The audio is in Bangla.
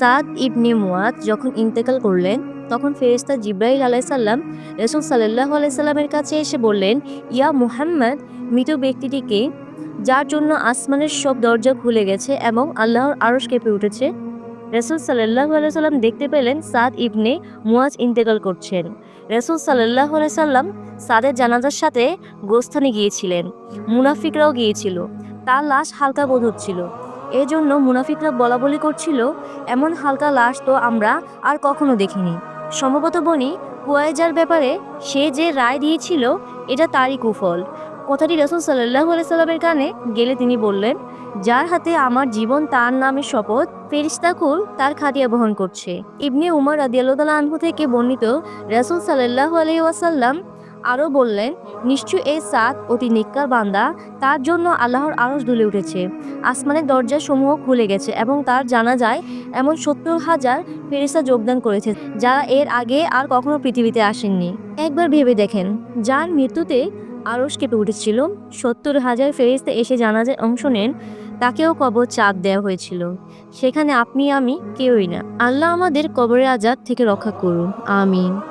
সাদ ইবনে মুয়াদ যখন ইন্তেকাল করলেন, তখন ফেরেস্তা জিব্রাইল আলাইসাল্লাম রসুল সাল্লাহ আলাইসাল্লামের কাছে এসে বললেন, ইয়া মুহাম্মদ, মৃত ব্যক্তিটিকে যার জন্য আসমানের সব দরজা খুলে গেছে এবং আল্লাহর আরশ কেঁপে উঠেছে? রসুল সাল্লাহ আলাইসাল্লাম দেখতে পেলেন সাদ ইবনে মুয়াজ ইন্তেকাল করছেন। রসুল সাল্লাহ আলাইসাল্লাম সাদের জানাজার সাথে গোস্থানে গিয়েছিলেন। মুনাফিকরাও গিয়েছিল। তার লাশ হালকা বোধ হচ্ছিল। এজন্য মুনাফিকরা বলা বলি করছিল, এমন হালকা লাশ তো আমরা আর কখনো দেখিনি। সম্ভবত বনি কুয়াইজার ব্যাপারে সে যে রায় দিয়েছিল, এটা তারই কুফল। কথাটি রসুল সাল্লাহ সাল্লামের কানে গেলে তিনি বললেন, যার হাতে আমার জীবন তার নামে শপথ ফেরিস্তাকুল তার খাটিয়া বহন করছে। ইবনে উমর রাদিয়াল্লাহ আনহু থেকে বর্ণিত রসুল সাল্লাহ আলহি ওয়াসাল্লাম আরও বললেন নিশ্চয় এই সাত অতি নিকার বান্দা, তার জন্য আল্লাহর আরশ দুলে উঠেছে। আসমানের দরজা সমূহ খুলে গেছে এবং তার জানা যায় এমন সত্তর হাজার ফেরিস্তা যোগদান করেছে, যারা এর আগে আর কখনো পৃথিবীতে আসেননি। একবার ভেবে দেখেন, যার মৃত্যুতে আরশ কেঁপে উঠেছিল, সত্তর হাজার ফেরিস্তা এসে জানাজায় অংশ নেন, তাকেও কবর চাপ দেওয়া হয়েছিল। সেখানে আপনি, আমি কেউই না। আল্লাহ আমাদের কবরের আজাদ থেকে রক্ষা করুন। আমিন।